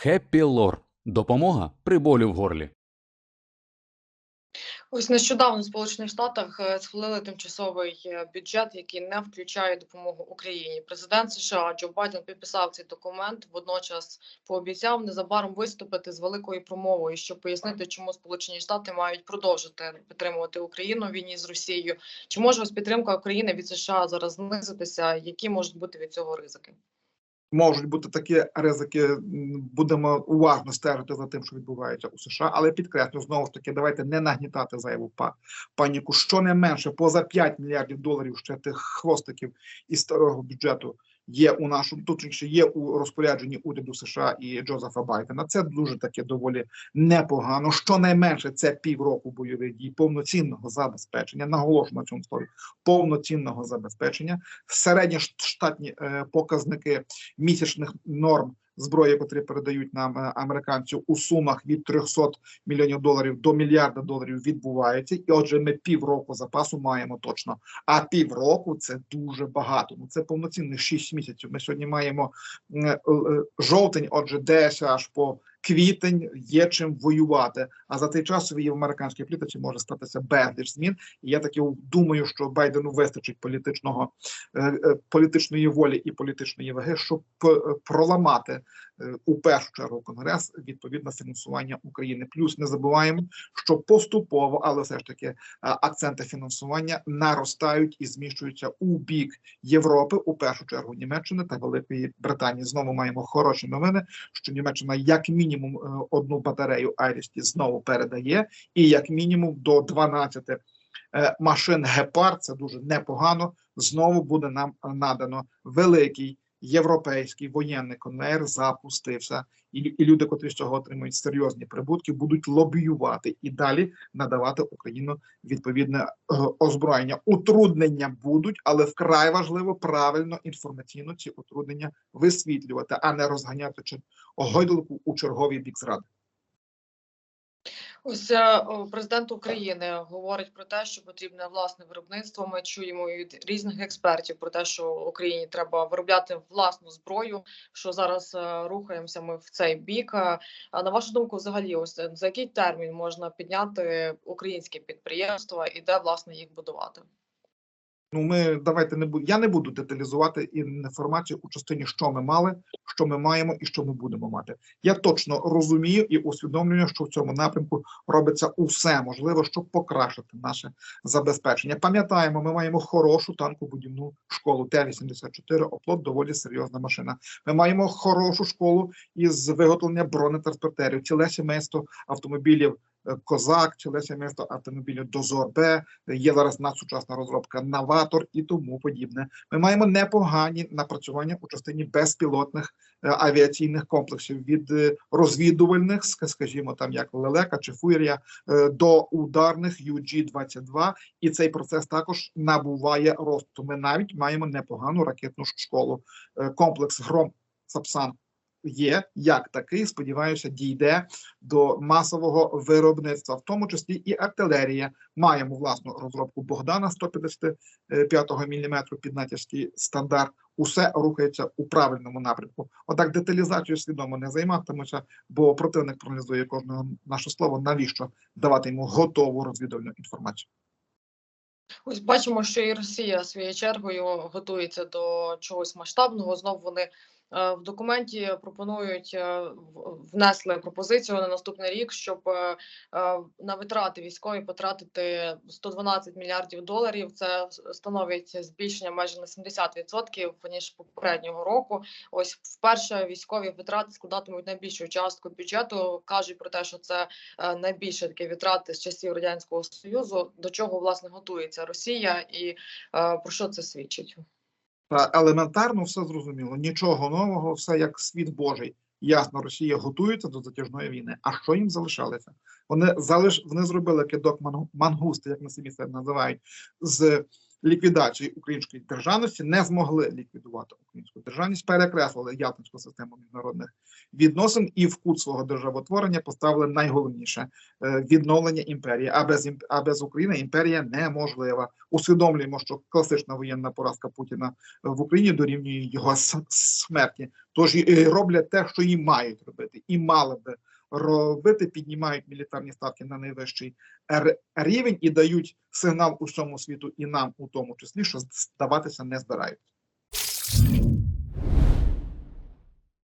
Хеппі Лор. Допомога при болі в горлі. Ось нещодавно в Сполучених Штатах е, схвалили тимчасовий е, бюджет, який не включає допомогу Україні. Президент США Джо Байден підписав цей документ. Водночас пообіцяв незабаром виступити з великою промовою, щоб пояснити, чому Сполучені Штати мають продовжити підтримувати Україну в війні з Росією. Чи може ось підтримка України від США зараз знизитися? Які можуть бути від цього ризики? Можуть бути такі ризики. Будемо уважно стежити за тим, що відбувається у США. Але підкреслю знову ж таки, давайте не нагнітати зайву па- паніку. Щонайменше поза 5 мільярдів доларів ще тих хвостиків із старого бюджету є у нашому тут є у розпорядженні уряду США і Джозефа Байдена. Це дуже таке доволі непогано. Щонайменше це півроку бойових дій, повноцінного забезпечення. Наголошу на цьому слові повноцінного забезпечення. Середньоштатні е, показники місячних норм зброї, котрі передають нам американців американці у сумах від 300 мільйонів доларів до мільярда доларів відбуваються. І отже, ми півроку запасу маємо точно. А півроку це дуже багато. Ну це повноцінних 6 місяців. Ми сьогодні маємо е, е, жовтень, отже, десь аж по квітень є чим воювати. А за цей час в американській політиці може статися безліч змін. І я таки думаю, що Байдену вистачить політичного е, е, політичної волі і політичної ваги, щоб е, проламати у першу чергу конгрес відповідне фінансування України. Плюс не забуваємо, що поступово, але все ж таки е, акценти фінансування наростають і зміщуються у бік Європи, у першу чергу Німеччини та Великої Британії. Знову маємо хороші новини, що Німеччина як мінімум е, одну батарею Айрісті знову передає, і як мінімум до 12 е, машин Гепард, це дуже непогано. Знову буде нам надано великий європейський воєнний конвейер запустився, і, і люди, котрі з цього отримують серйозні прибутки, будуть лобіювати і далі надавати Україну відповідне е, озброєння. Утруднення будуть, але вкрай важливо правильно інформаційно ці утруднення висвітлювати, а не розганяти чи гойдалку у черговий бік зради. Ось е, президент України говорить про те, що потрібне власне виробництво. Ми чуємо від різних експертів про те, що Україні треба виробляти власну зброю. Що зараз е, рухаємося ми в цей бік. Е, А на вашу думку, взагалі, ось за який термін можна підняти українські підприємства і де власне їх будувати? Ну, ми давайте не буду. Я не буду деталізувати інформацію у частині, що ми мали, що ми маємо і що ми будемо мати. Я точно розумію і усвідомлюю, що в цьому напрямку робиться усе можливе, щоб покращити наше забезпечення. Пам'ятаємо, ми маємо хорошу танкобудівну школу Т-84, оплот доволі серйозна машина. Ми маємо хорошу школу із виготовлення бронетранспортерів, ціле сімейство автомобілів. Е, Козак, ціле сімейство автомобілів Дозор Б, є зараз надсучасна розробка Наватор і тому подібне. Ми маємо непогані напрацювання у частині безпілотних е, авіаційних комплексів від е, розвідувальних, скажімо, там як Лелека чи Фурія, до ударних UG-22, і цей процес також набуває росту. Ми навіть маємо непогану ракетну школу. Комплекс Гром Сапсан є як такий. Сподіваюся, дійде до масового виробництва, в тому числі і артилерія. Маємо власну розробку Богдана 155 мм під натівський стандарт. Усе рухається у правильному напрямку. Отак деталізацію свідомо не займатимуся, бо противник проаналізує кожного наше слово. Навіщо давати йому готову розвідувальну інформацію? Ось бачимо, що і Росія своєю чергою готується до чогось масштабного. Знов вони в документі пропонують е, внесли пропозицію на наступний рік, щоб е, е, на витрати військові потратити 112 мільярдів доларів. Це становить збільшення майже на 70% ніж попереднього року. Ось вперше військові витрати складатимуть найбільшу частку бюджету. кажуть про те, що це е, найбільше такі витрати з часів радянського союзу. До чого власне готується Росія, і е, про що це свідчить? Та елементарно все зрозуміло. Нічого нового, все як світ Божий. Ясно, Росія готується до затяжної війни. А що їм залишалося? Вони залиш вони зробили кидок ман- мангусти, як на собі це називають, з ліквідацію української державності, не змогли ліквідувати українську державність, перекреслили ялтинську систему міжнародних відносин і в кут свого державотворення поставили найголовніше е, відновлення імперії. А без а без України імперія неможлива. Усвідомлюємо, що класична воєнна поразка Путіна в Україні дорівнює його смерті. Тож е, роблять те, що і мають робити, і мали би робити, піднімають мілітарні ставки на найвищий рівень і дають сигнал усьому світу, і нам у тому числі, що здаватися не збирають.